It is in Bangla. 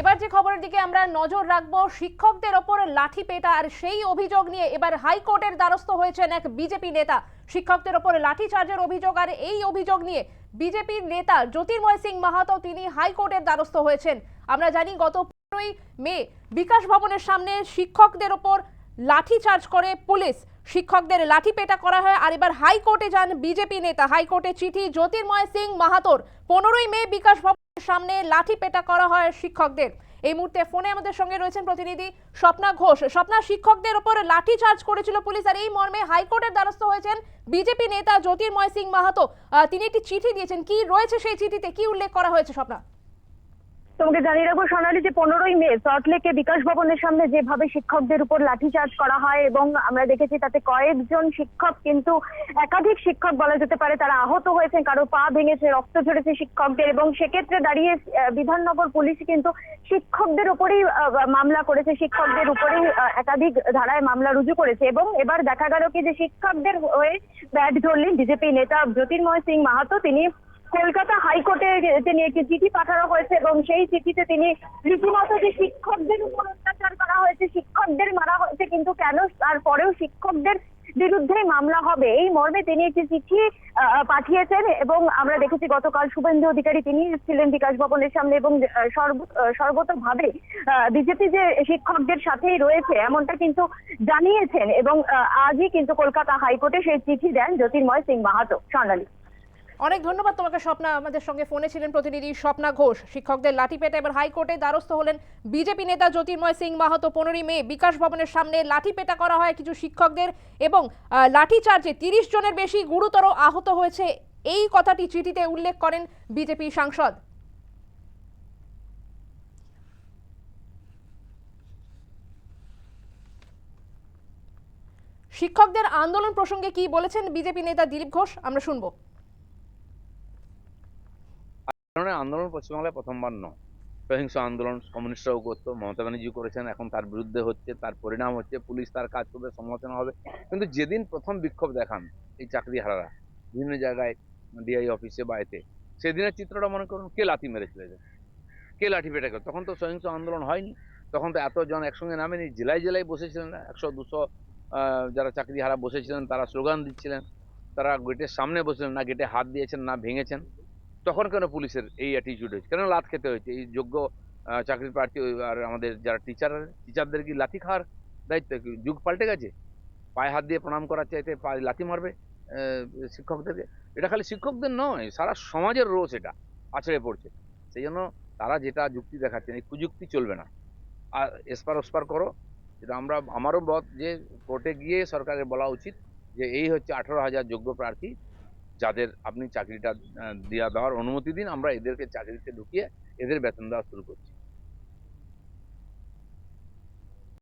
এবার যে খবরের দিকে আমরা নজর রাখব, শিক্ষকদের ওপর লাঠি পেটা আর সেই অভিযোগ নিয়ে এবার হাইকোর্টের দ্বারস্থ হয়েছেন এক বিজেপি নেতা। শিক্ষকদের ওপর লাঠি চার্জের অভিযোগ আর এই অভিযোগ নিয়ে বিজেপির নেতা জ্যোতির্ময় সিং মাহাতো তিনি হাইকোর্টের দ্বারস্থ হয়েছেন। আমরা জানি গত পনেরোই মে বিকাশ ভবনের সামনে শিক্ষকদের ওপর লাঠি চার্জ করে পুলিশ। শিক্ষকদের লাঠি পেটা করা হয় আর এবার হাইকোর্টে যান বিজেপি নেতা। হাইকোর্টে চিঠি জ্যোতির্ময় সিং মাহাতোর। পনেরোই মে বিকাশ ভবনের সামনে লাঠি পেটা করা হয় শিক্ষকদের। এই মুহূর্তে ফোনে আমাদের সঙ্গে রয়েছেন প্রতিনিধি স্বপ্না ঘোষ। স্বপ্না, শিক্ষকদের ওপর লাঠি চার্জ করেছিল পুলিশ আর এই মর্মে হাইকোর্টের দ্বারস্থ হয়েছেন বিজেপি নেতা জ্যোতির্ময় সিং মাহাতো। তিনি একটি চিঠি দিয়েছেন। কি রয়েছে সেই চিঠিতে? কি উল্লেখ করা হয়েছে স্বপ্না? তোমাকে জানিয়ে রাখব সোনালী, যে পনেরোই মে সল্টলেকে বিকাশ ভবনের সামনে যেভাবে শিক্ষকদের উপর লাঠিচার্জ করা হয় এবং আমরা দেখেছি তাতে কয়েকজন শিক্ষক কিন্তু একাধিক শিক্ষক বলা যেতে পারে, তারা আহত হয়েছেন, কারও পা ভেঙেছে, রক্ত ঝরেছে শিক্ষকদের এবং সেক্ষেত্রে দাঁড়িয়ে বিধাননগর পুলিশ কিন্তু শিক্ষকদের উপরেই মামলা করেছে, শিক্ষকদের উপরেই একাধিক ধারায় মামলা রুজু করেছে এবং এবার দেখা গেল কি যে শিক্ষকদের হয়ে ব্যাট ধরলেন বিজেপি নেতা জ্যোতির্ময় সিং মাহাতো, তিনি কলকাতা হাইকোর্টে তিনি একটি চিঠি পাঠানো হয়েছে এবং সেই চিঠিতে তিনি রীতিমতো যে শিক্ষকদের উপর অত্যাচার করা হয়েছে, শিক্ষকদের মারা হয়েছে, কিন্তু কেন তারপরেও শিক্ষকদের বিরুদ্ধে মামলা হবে? এই মর্মে তিনি একটি চিঠি পাঠিয়েছেন এবং আমরা দেখেছি গতকাল শুভেন্দু অধিকারী তিনি ছিলেন বিকাশ ভবনের সামনে এবং সর্বতভাবে বিজেপি যে শিক্ষকদের সাথেই রয়েছে এমনটা কিন্তু জানিয়েছেন এবং আজই কিন্তু কলকাতা হাইকোর্টে সেই চিঠি দেন জ্যোতির্ময় সিং মাহাতো, স্বর্ণালী। অনেক ধন্যবাদ তোমাকে, স্বপ্না, আমাদের সঙ্গে ফোনে ছিলেন প্রতিনিধি স্বপ্না ঘোষ। শিক্ষকদের লাঠি পেটা এবার হাইকোর্টে দ্বারস্থ হলেন বিজেপি নেতা জ্যোতির্ময় সিং মাহাতো। পনেরোই মে বিকাশ ভবনের সামনে লাঠি পেটা করা হয় কিছু শিক্ষকদের এবং লাঠি চার্জে তিরিশ জনের বেশি গুরুতর আহত হয়েছে। এই কথাটি চিঠিতে উল্লেখ করেন বিজেপি সাংসদ। শিক্ষকদের আন্দোলন প্রসঙ্গে কি বলেছেন বিজেপি নেতা দিলীপ ঘোষ? আমরা শুনব। ধরনের আন্দোলন পশ্চিমবাংলায় প্রথমবার নয়। সহিংস আন্দোলন কমিউনিস্টরাও করতো মমতা ব্যানার্জি করেছেন, এখন তার বিরুদ্ধে হচ্ছে, তার পরিণাম হচ্ছে, পুলিশ তার কাজ করবে, সমালোচনা হবে। কিন্তু যেদিন প্রথম বিক্ষোভ দেখান এই চাকরিহারারা, বিভিন্ন জায়গায় ডিআই অফিসে বা এতে, সেদিনের চিত্রটা মনে করুন কে লাথি মেরেছিল? কে লাঠি পেটে তখন তো সহিংস আন্দোলন হয়নি। তখন তো এতজন একসঙ্গে নামেনি, জেলায় জেলায় বসেছিলেন একশো, দুশো যারা চাকরিহারা বসেছিলেন, তারা স্লোগান দিচ্ছিলেন। তারা গেটের সামনে বসেছিলেন, না গেটে হাত দিয়েছেন, না ভেঙেছেন। তখন কেন পুলিশের এই অ্যাটিটিউড হয়েছে? কেন লাত খেতে হয়েছে? এই যোগ্য চাকরির প্রার্থী আর আমাদের যারা টিচার টিচারদের কি লাথি খাওয়ার দায়িত্ব? যুগ পাল্টে গেছে? পায়ে হাত দিয়ে প্রণাম করার চাইতে পায়ে লাথি মারবে শিক্ষকদেরকে? এটা খালি শিক্ষকদের নয়, সারা সমাজের রোষ এটা, আছড়ে পড়ছে। সেই জন্য তারা যেটা যুক্তি দেখাচ্ছেন, এই কুযুক্তি চলবে না। আর এসপার ওসপার করো, যেটা আমরা, আমারও মত যে কোর্টে গিয়ে সরকারের বলা উচিত যে এই হচ্ছে আঠেরো হাজার যোগ্য প্রার্থী যাদের আপনি চাকরিটা দেওয়া দেওয়ার অনুমতি দিন, আমরা এদেরকে চাকরিতে ঢুকিয়ে এদের বেতন দেওয়া শুরু করছি।